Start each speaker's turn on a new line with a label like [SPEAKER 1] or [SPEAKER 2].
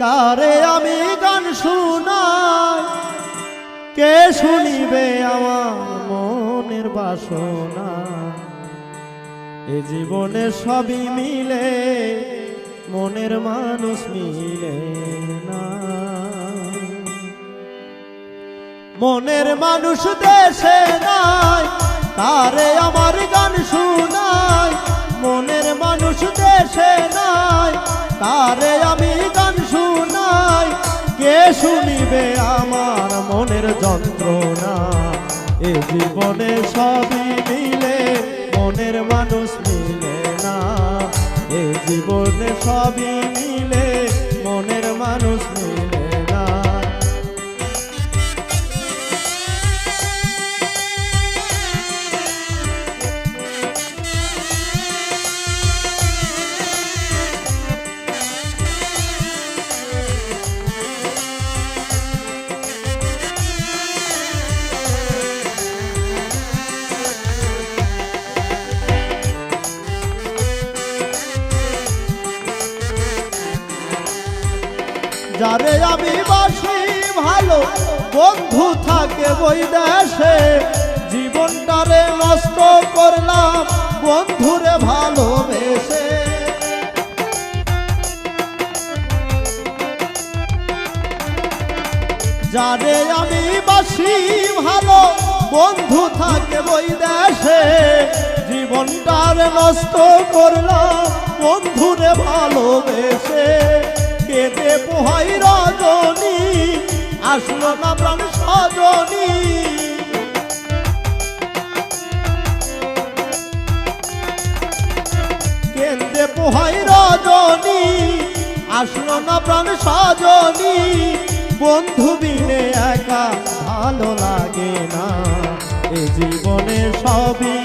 [SPEAKER 1] কারে আমি গান শুনাই। কে শুনিবে আমার মনের বাসনা? এ জীবনে সবই মিলে, মনের মানুষ মিলে না। মনের মানুষ দেশে নাই, তারে আমার গান শুনাই। শুনিবে আমার মনের যন্ত্রণা। এ জীবনে সবই মিলে, মনের মানুষ মিলে না। এ জীবনে সবই মিলে যারে আমি বাসি, ভালো বন্ধু থাকে বই দেশে। জীবনটারে নষ্ট করলাম, বন্ধুরে ভালোবেসে। যারে আমি বাসি, ভালো বন্ধু থাকে বই দেশে। জীবনটার নষ্ট করলাম, বন্ধুরে ভালোবেসে। পোহাই রজনী, আসলো না প্রাণ সজনী। কেন্দ্রে পোহাই রজনী, আসলো না প্রাণ সজনী। বন্ধু বিনে একা ভালো লাগে না, এ জীবনে সবই